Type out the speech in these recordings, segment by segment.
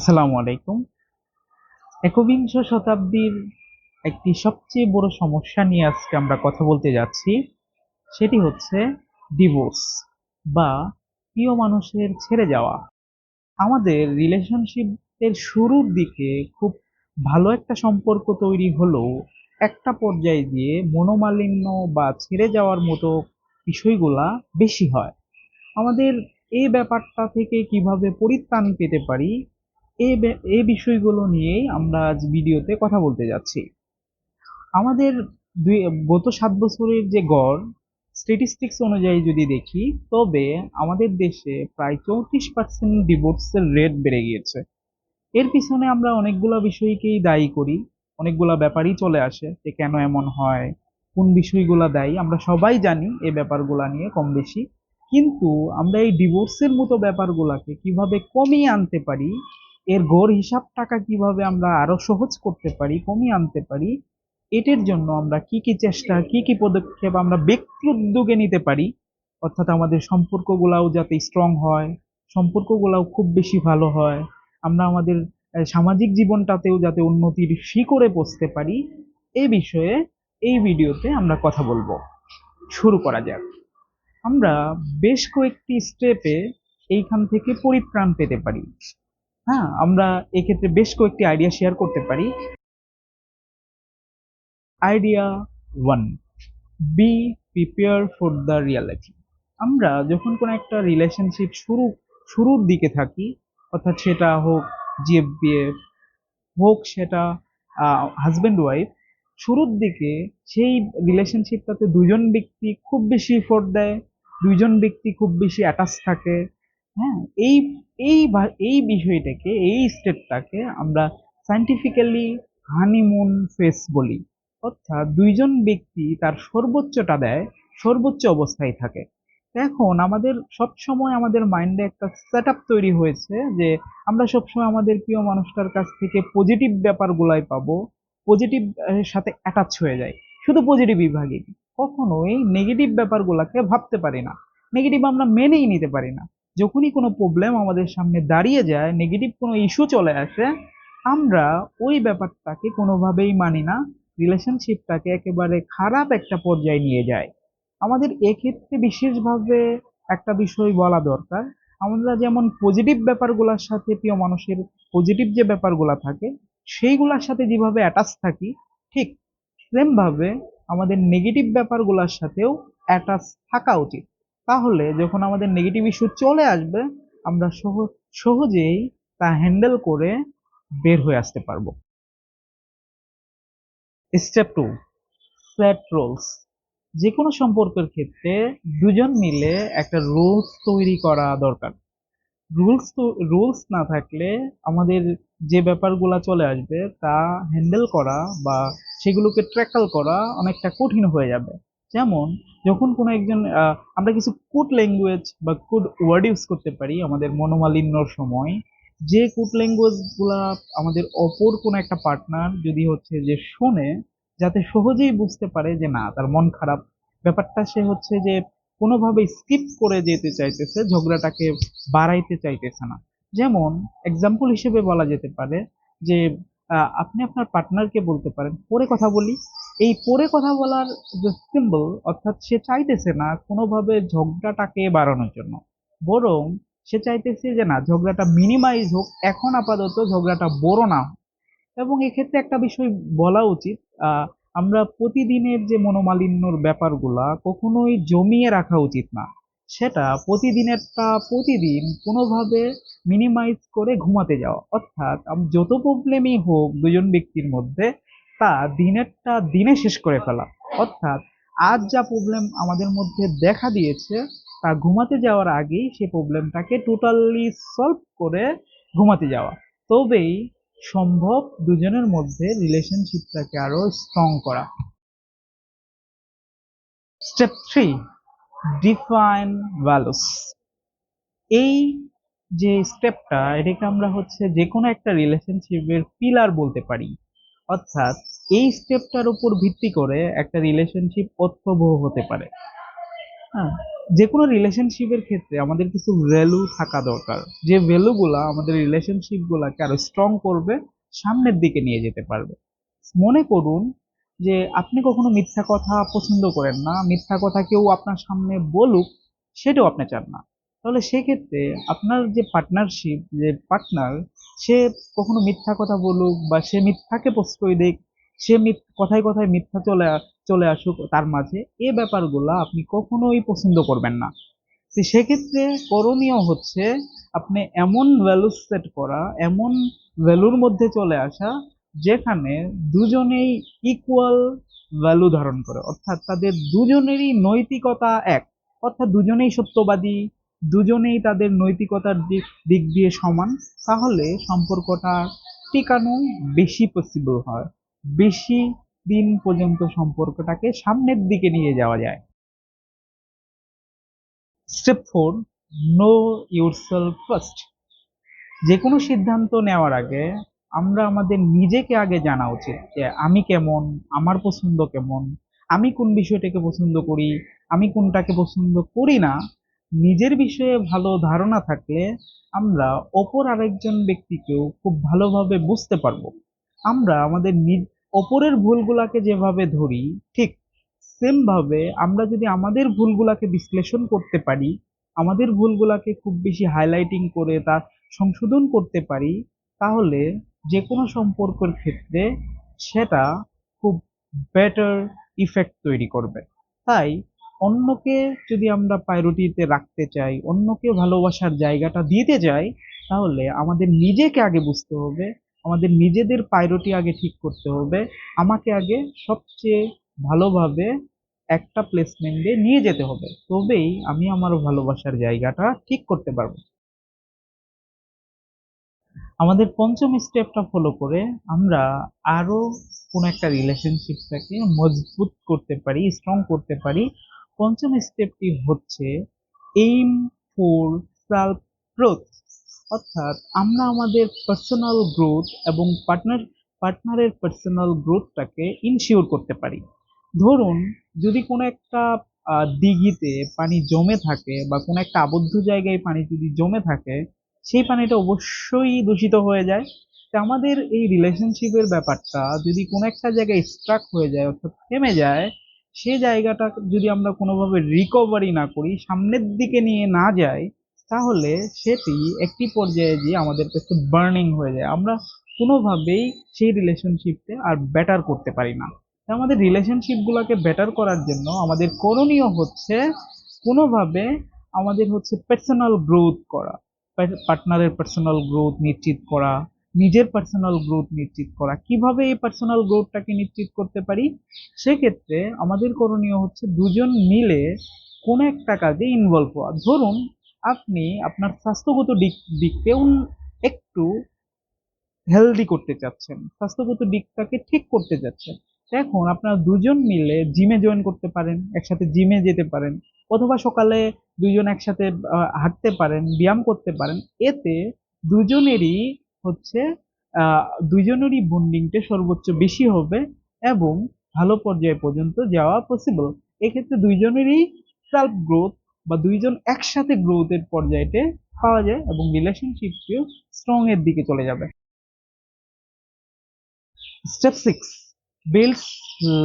আসসালামু আলাইকুম। একবিংশ শতাব্দীর একটি সবচেয়ে বড় সমস্যা নিয়ে আজকে আমরা কথা বলতে যাচ্ছি, সেটি হচ্ছে ডিভোর্স বা প্রিয় মানুষের ছেড়ে যাওয়া। আমাদের রিলেশনশিপের শুরুর দিকে খুব ভালো একটা সম্পর্ক তৈরি হলেও একটা পর্যায়ে গিয়ে মনোমালিন্য বা ছেড়ে যাওয়ার মতো বিষয়গুলা বেশি হয়। আমাদের এই ব্যাপারটা থেকে কীভাবে পরিত্রাণ পেতে পারি এই এই বিষয়গুলো নিয়েই আমরা আজ ভিডিওতে কথা বলতে যাচ্ছি। আমাদের দুই, গত সাত বছরের যে গড় স্ট্যাটিস্টিক্স অনুযায়ী যদি দেখি, তবে আমাদের দেশে প্রায় চৌত্রিশ পার্সেন্ট ডিভোর্সের রেট বেড়ে গিয়েছে। এর পিছনে আমরা অনেকগুলো বিষয়কেই দায়ী করি, অনেকগুলো ব্যাপারই চলে আসে যে কেন এমন হয়, কোন বিষয়গুলো দায়ী, আমরা সবাই জানি এই ব্যাপারগুলো নিয়ে কম বেশি। কিন্তু আমরা এই ডিভোর্সের মতো ব্যাপারগুলোকে কীভাবে কমিয়ে আনতে পারি এর গড় হিসাব টাকা কীভাবে আমরা আরও সহজ করতে পারি, কমিয়ে আনতে পারি, এটার জন্য আমরা কি কি চেষ্টা, কি কি পদক্ষেপ আমরা ব্যক্তি উদ্যোগে নিতে পারি, অর্থাৎ আমাদের সম্পর্কগুলাও যাতে স্ট্রং হয়, সম্পর্কগুলাও খুব বেশি ভালো হয়, আমরা আমাদের সামাজিক জীবনটাতেও যাতে উন্নতির শিখরে পৌঁছতে পারি এই বিষয়ে এই ভিডিওতে আমরা কথা বলব। শুরু করা যাক। আমরা বেশ কয়েকটি স্টেপে এইখান থেকে পরিত্রাণ পেতে পারি। হ্যাঁ আমরা এক্ষেত্রে বেশ কয়েকটি আইডিয়া শেয়ার করতে পারি। Idea one be prepare for the reality আমরা যখন কোনো একটা রিলেশনশিপ শুরু, শুরুর দিকে থাকি, অর্থাৎ সেটা হোক জিএফবিএফ হোক সেটা হাজব্যান্ড ওয়াইফ শুরুর দিকে সেই রিলেশনশিপটাতে দুজন ব্যক্তি খুব বেশি এফোর্ট দেয়, দুইজন ব্যক্তি খুব বেশি অ্যাটাচ থাকে হ্যাঁ এই এই এই বিষয়টাকে, এই স্টেপটাকে আমরা সায়েন্টিফিক্যালি হানিমুন ফেস বলি। অর্থাৎ দুইজন ব্যক্তি তার সর্বোচ্চটা দেয়, সর্বোচ্চ অবস্থায় থাকে। এখন আমাদের সব সময় আমাদের মাইন্ডে একটা সেট তৈরি হয়েছে যে আমরা সবসময় আমাদের প্রিয় মানুষটার কাছ থেকে পজিটিভ ব্যাপারগুলাই পাবো পজিটিভ সাথে অ্যাটাচ হয়ে যায় শুধু পজিটিভ বিভাগে কখনোই নেগেটিভ ব্যাপারগুলোকে ভাবতে পারি না। নেগেটিভ আমরা মেনেই নিতে পারি না। যখনই কোনো প্রবলেম আমাদের সামনে দাঁড়িয়ে যায় নেগেটিভ কোনো ইস্যু চলে আসে, আমরা ওই ব্যাপারটাকে কোনোভাবেই মানি না। রিলেশনশিপটাকে একেবারে খারাপ একটা পর্যায়ে নিয়ে যায়। আমাদের এক্ষেত্রে বিশেষভাবে একটা বিষয় বলা দরকার। আমরা যেমন পজিটিভ ব্যাপারগুলোর সাথে প্রিয় মানুষের পজিটিভ যে ব্যাপারগুলো থাকে, সেইগুলোর সাথে যেভাবে অ্যাটাচ থাকি, ঠিক সেমভাবে আমাদের নেগেটিভ ব্যাপারগুলোর সাথেও অ্যাটাচ থাকা উচিত। তাহলে যখন আমাদের নেগেটিভ ইস্যু চলে আসবে, আমরা সহ- সহজেই তা হ্যান্ডেল করে বের হয়ে আসতে পারব। স্টেপ টু সেট রোলস যে কোনো সম্পর্কের ক্ষেত্রে দুজন মিলে একটা রুলস তৈরি করা দরকার। রুলস তো রুলস না থাকলে আমাদের যে ব্যাপারগুলো চলে আসবে, তা হ্যান্ডেল করা বা সেগুলোকে ট্র্যাকল করা অনেকটা কঠিন হয়ে যাবে। যেমন যখন কোনো একজন আমরা কিছু কুড ল্যাঙ্গুয়েজ বা কুড ওয়ার্ড ইউজ করতে পারি আমাদের মনোমালিন্যর সময়, যে কুড ল্যাঙ্গুয়েজগুলা আমাদের অপর কোনো একটা পার্টনার যদি হচ্ছে যে শোনে, যাতে সহজেই বুঝতে পারে যে না, তার মন খারাপ। ব্যাপারটা সে হচ্ছে যে কোনোভাবে স্কিপ করে যেতে চাইতেছে, ঝগড়াটাকে বাড়াইতে চাইতেছে না। যেমন এক্সাম্পল হিসেবে বলা যেতে পারে যে আপনি আপনার পার্টনারকে বলতে পারেন, পরে কথা বলি। এই পরে কথা বলার যে সিম্বল অর্থাৎ সে চাইতেছে না কোনোভাবে ঝগড়াটাকে বাড়ানোর জন্য। বরং সে চাইতেছে যে না, ঝগড়াটা মিনিমাইজ হোক, এখন আপাতত ঝগড়াটা বড় না। এবং এক্ষেত্রে একটা বিষয় বলা উচিত আমরা প্রতিদিনের যে মনোমালিন্যর ব্যাপারগুলা কখনোই জমিয়ে রাখা উচিত না। সেটা প্রতিদিনেরটা প্রতিদিন কোনোভাবে মিনিমাইজ করে ঘুমাতে যাওয়া। অর্থাৎ যত প্রবলেমই হোক দুজন ব্যক্তির মধ্যে তা দিনেরটা দিনে শেষ করে ফেলা। অর্থাৎ আজ যা প্রবলেম আমাদের মধ্যে দেখা দিয়েছে, তা ঘুমাতে যাওয়ার আগেই সেই প্রবলেমটাকে টোটালি সলভ করে ঘুমাতে যাওয়া। তবেই সম্ভব দুজনের মধ্যে রিলেশনশিপটাকে আরও স্ট্রং করা। স্টেপ থ্রি ডিফাইন ভ্যালুস এই যে স্টেপটা এটাকে আমরা হচ্ছে যে কোনো একটা রিলেশনশিপের পিলার বলতে পারি। অর্থাৎ এই স্টেপটার উপর ভিত্তি করে একটা রিলেশনশিপ অর্থবহ হতে পারে। হ্যাঁ যে কোনো রিলেশনশিপের ক্ষেত্রে আমাদের কিছু ভ্যালু থাকা দরকার। যে ভ্যালুগুলা আমাদের রিলেশনশিপগুলোকে আরও স্ট্রং করবে, সামনের দিকে নিয়ে যেতে পারবে। মনে করুন যে আপনি কখনো মিথ্যা কথা পছন্দ করেন না, মিথ্যা কথা কেউ আপনার সামনে বলুক, সেটাও আপনি চান না। তাহলে সেক্ষেত্রে আপনার যে পার্টনারশিপ যে পার্টনার সে কখনো মিথ্যা কথা বলুক বা সে মিথ্যাকে প্রশ্রয় দিক সে কথায় কথায় মিথ্যা চলে চলে আসুক তার মাঝে, এ ব্যাপারগুলো আপনি কখনোই পছন্দ করবেন না। সেক্ষেত্রে করণীয় হচ্ছে আপনি এমন ভ্যালু সেট করা, এমন ভ্যালুর মধ্যে চলে আসা, যেখানে দুজনেই ইকুয়াল ভ্যালু ধারণ করে। অর্থাৎ তাদের দুজনেরই নৈতিকতা এক, অর্থাৎ দুজনেই সত্যবাদী, দুজনেই তাদের নৈতিকতার দিক দিক দিয়ে সমান, তাহলে সম্পর্কটা টিকানো বেশি পসিবল হয়। বেশি দিন পর্যন্ত সম্পর্কটাকে সামনের দিকে নিয়ে যাওয়া যায়। Step four know yourself first যে কোনো সিদ্ধান্ত নেওয়ার আগে আমরা আমাদের নিজেকে আগে জানা উচিত যে আমি কেমন, আমার পছন্দ কেমন, আমি কোন বিষয়টাকে পছন্দ করি, আমি কোনটাকে পছন্দ করি না, নিজের বিষয়ে ভালো ধারণা থাকলে আমরা অপর আরেকজন ব্যক্তিকেও খুব ভালোভাবে বুঝতে পারব। আমরা আমাদের অপরের ভুলগুলাকে যেভাবে ধরি, ঠিক সেম ভাবে আমরা যদি আমাদের ভুলগুলাকে বিশ্লেষণ করতে পারি, আমাদের ভুলগুলাকে খুব বেশি হাইলাইটিং করে তা সংশোধন করতে পারি, তাহলে যে কোনো সম্পর্কের ক্ষেত্রে সেটা খুব বেটার ইফেক্ট তৈরি করবে। তাই অন্যকে যদি আমরা প্রায়োরিটিতে রাখতে চাই, অন্যকে ভালোবাসার জায়গাটা দিতে চাই, তাহলে আমাদের নিজেকে আগে বুঝতে হবে আমাদের নিজেদের প্রায়োরিটি আগে ঠিক করতে হবে। আমাকে আগে সবচেয়ে ভালোভাবে একটা প্লেসমেন্টে নিয়ে যেতে হবে। তবেই আমি আমার ভালোবাসার জায়গাটা ঠিক করতে পারব। আমাদের পঞ্চম স্টেপটা ফলো করে আমরা আরও কোনো একটা রিলেশনশিপটাকে মজবুত করতে পারি স্ট্রং করতে পারি। পঞ্চম স্টেপটি হচ্ছে এইম ফর সেলফ গ্রোথ অর্থাৎ আমরা আমাদের পার্সোনাল গ্রোথ এবং পার্টনার পার্টনারের পার্সোনাল গ্রোথটাকে ইনশিওর করতে পারি। ধরুন, যদি কোনো একটা দিঘিতে পানি জমে থাকে বা কোনো একটা আবদ্ধ জায়গায় পানি যদি জমে থাকে, সেই পানিটা অবশ্যই দূষিত হয়ে যায়। তো আমাদের এই রিলেশনশিপের ব্যাপারটা যদি কোনো একটা জায়গায় স্ট্রাক হয়ে যায় অর্থাৎ থেমে যায়, সে জায়গাটা যদি আমরা কোনোভাবে রিকভারি না করি, সামনের দিকে নিয়ে না যাই তাহলে সেটি একটি পর্যায়ে গিয়ে আমাদের কাছে বার্নিং হয়ে যায়। আমরা কোনোভাবেই সেই রিলেশনশিপকে আর বেটার করতে পারি না। আমাদের রিলেশনশিপগুলোকে বেটার করার জন্য আমাদের করণীয় হচ্ছে কোনোভাবে আমাদের হচ্ছে পার্সোনাল গ্রোথ করা পার্টনারের পার্সোনাল গ্রোথ নিশ্চিত করা, নিজের পার্সোনাল গ্রোথ নিশ্চিত করা। কীভাবে এই পার্সোনাল গ্রোথটাকে নিশ্চিত করতে পারি? সেক্ষেত্রে আমাদের করণীয় হচ্ছে দুজন মিলে কোনো একটা কাজে ইনভলভ হওয়া। ধরুন আপনি আপনার স্বাস্থ্যগত দিক দিককে উন- একটু হেলদি করতে চাচ্ছেন। স্বাস্থ্যগত দিকটাকে ঠিক করতে চাচ্ছেন। এখন আপনারা দুজন মিলে জিমে জয়েন করতে পারেন, একসাথে জিমে যেতে পারেন, অথবা সকালে দুজন একসাথে হাঁটতে পারেন, ব্যায়াম করতে পারেন, এতে দুজনেরই হচ্ছে দুজনেরই বন্ডিংটা সর্বোচ্চ বেশি হবে এবং ভালো পর্যায় পর্যন্ত যাওয়া পসিবল এক্ষেত্রে দুইজনেরই সেলফ গ্রোথ বা দুইজন একসাথে গ্রোথের পর্যায়েতে পাওয়া যায় এবং রিলেশনশিপটিও স্ট্রং এর দিকে চলে যাবে। Step six builds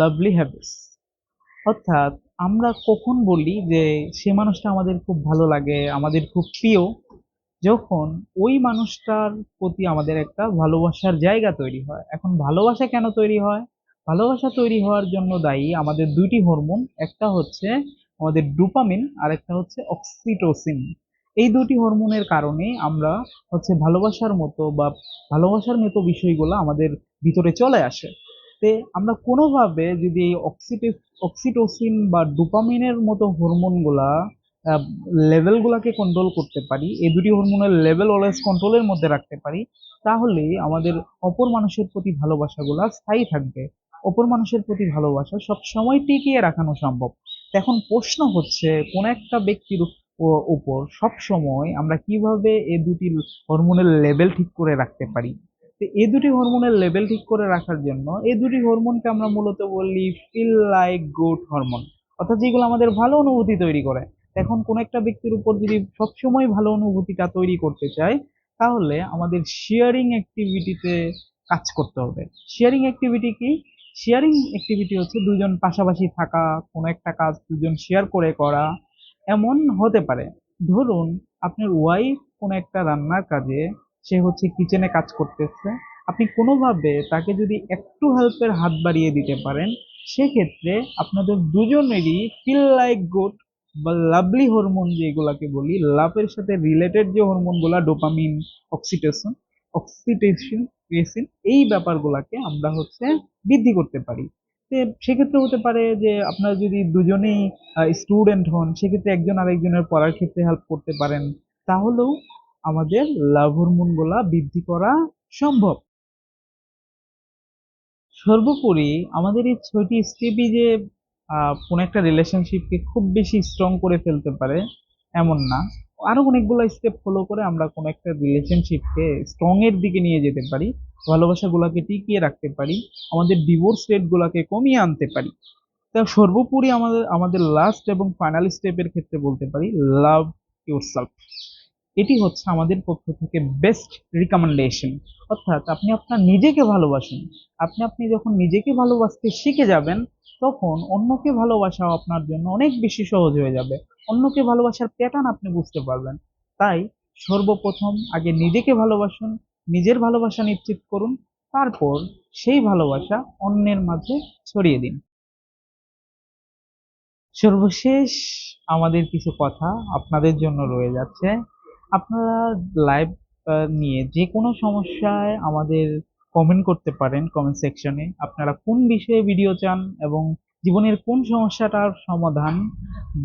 lovely habits অর্থাৎ আমরা কখন বলি যে সে মানুষটা আমাদের খুব ভালো লাগে, আমাদের খুব প্রিয়, যখন ওই মানুষটার প্রতি আমাদের একটা ভালোবাসার জায়গা তৈরি হয়। এখন ভালোবাসা কেন তৈরি হয়? ভালোবাসা তৈরি হওয়ার জন্য দায়ী আমাদের দুইটি হরমোন একটা হচ্ছে আমাদের ডোপামিন আর একটা হচ্ছে অক্সিটোসিন। এই দুটি হরমোনের কারণে আমরা হচ্ছে ভালোবাসার মতো বা ভালোবাসার মতো বিষয়গুলো আমাদের ভিতরে চলে আসে। তে আমরা কোনোভাবে যদি এই অক্সিটে, অক্সিটোসিন বা ডোপামিনের মতো হরমোনগুলা লেভেলগুলোকে কন্ট্রোল করতে পারি, এই দুটি হরমোনের লেভেল অলওয়েজ কন্ট্রোলের মধ্যে রাখতে পারি, তাহলে আমাদের অপর মানুষের প্রতি ভালোবাসাগুলা স্থায়ী থাকবে। অপর মানুষের প্রতি ভালোবাসা সব সময় টিকিয়ে রাখানো সম্ভব। এখন প্রশ্ন হচ্ছে, কোন একটা ব্যক্তির উপর সব সময় আমরা কীভাবে এই দুটি হরমোনের লেভেল ঠিক করে রাখতে পারি? তো এই দুটি হরমোনের লেভেল ঠিক করে রাখার জন্য এই দুটি হরমোনকে আমরা মূলত বলি ফিল লাইক গুড হরমোন অর্থাৎ যেগুলো আমাদের ভালো অনুভূতি তৈরি করে। এখন কোন একটা ব্যক্তির উপর যদি সবসময় ভালো অনুভূতিটা তৈরি করতে চাই তাহলে আমাদের শেয়ারিং অ্যাক্টিভিটিতে কাজ করতে হবে। শেয়ারিং অ্যাক্টিভিটি কি? শেয়ারিং অ্যাক্টিভিটি হচ্ছে দুজন পাশাপাশি থাকা, কোনো একটা কাজ দুজন শেয়ার করে করা, এমন হতে পারে। ধরুন, আপনার ওয়াইফ কোনো একটা রান্নার কাজে, সে হচ্ছে কিচেনে কাজ করতেছে। আপনি কোনোভাবে তাকে যদি একটু হেল্পের হাত বাড়িয়ে দিতে পারেন, সেক্ষেত্রে আপনাদের দুজনেরই ফিল লাইক গুড বা লাভলি হরমোন যেগুলাকে বলি লাভের সাথে রিলেটেড যে হরমোনগুলা ডোপামিন অক্সিটেশন অক্সিটেশন ক্রিয়েসিন এই ব্যাপারগুলাকে আমরা হচ্ছে বৃদ্ধি করতে পারি। সেক্ষেত্রে হতে পারে যে আপনারা যদি দুজনেই স্টুডেন্ট হন সেক্ষেত্রে একজন আরেকজনের পড়ার ক্ষেত্রে হেল্প করতে পারেন তাহলেও আমাদের লাভ হরমোনগুলা বৃদ্ধি করা সম্ভব। সর্বোপরি আমাদের এই ছয়টি স্টেপই যে আহ, কোনো একটা রিলেশনশিপকে খুব বেশি স্ট্রং করে ফেলতে পারে এমন না। আরও অনেকগুলো স্টেপ ফলো করে আমরা কোনো একটা রিলেশনশিপকে স্ট্রং এর দিকে নিয়ে যেতে পারি, ভালোবাসাগুলোকে টিকিয়ে রাখতে পারি, আমাদের ডিভোর্স রেট গুলাকে কমিয়ে আনতে পারি। তা সর্বোপরি আমাদের আমাদের লাস্ট এবং ফাইনাল স্টেপের ক্ষেত্রে বলতে পারি লাভ ইউর সেলফ এটি হচ্ছে আমাদের পক্ষ থেকে বেস্ট রিকমেন্ডেশন অর্থাৎ আপনি আপনার নিজেকে ভালোবাসুন। আপনি আপনি যখন নিজেকে ভালোবাসতে শিখে যাবেন তখন অন্যকে ভালোবাসা আপনার জন্য অনেক বেশি সহজ হয়ে যাবে। অন্যকে ভালোবাসার প্যাটার্ন আপনি বুঝতে পারবেন। তাই সর্বপ্রথম আগে নিজেকে ভালোবাসুন, নিজের ভালোবাসা নিশ্চিত করুন, তারপর সেই ভালোবাসা অন্যের মাঝে ছড়িয়ে দিন। সর্বশেষ আমাদের কিছু কথা আপনাদের জন্য রয়ে যাচ্ছে। আপনারা লাইভ নিয়ে যে কোনো সমস্যায় আমাদের কমেন্ট করতে পারেন কমেন্ট সেকশনে আপনারা কোন বিষয়ে ভিডিও চান এবং জীবনের কোন সমস্যাটার সমাধান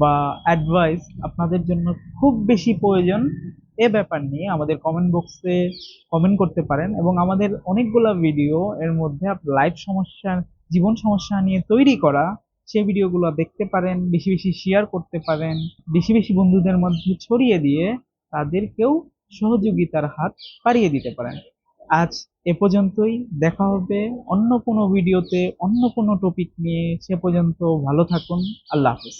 বা অ্যাডভাইস আপনাদের জন্য খুব বেশি প্রয়োজন, এ ব্যাপার নিয়ে আমাদের কমেন্ট বক্সে কমেন্ট করতে পারেন এবং আমাদের অনেকগুলো ভিডিও এর মধ্যে লাইভ সমস্যা জীবন সমস্যা নিয়ে তৈরি করা সেই ভিডিওগুলো দেখতে পারেন, বেশি বেশি শেয়ার করতে পারেন, বেশি বেশি বন্ধুদের মধ্যে ছড়িয়ে দিয়ে তাদেরকেও সহযোগিতার হাত বাড়িয়ে দিতে পারেন। আজ এ পর্যন্তই। দেখা হবে অন্য কোনো ভিডিওতে, অন্য কোনো টপিক নিয়ে। সে পর্যন্ত ভালো থাকুন। আল্লাহ হাফেজ।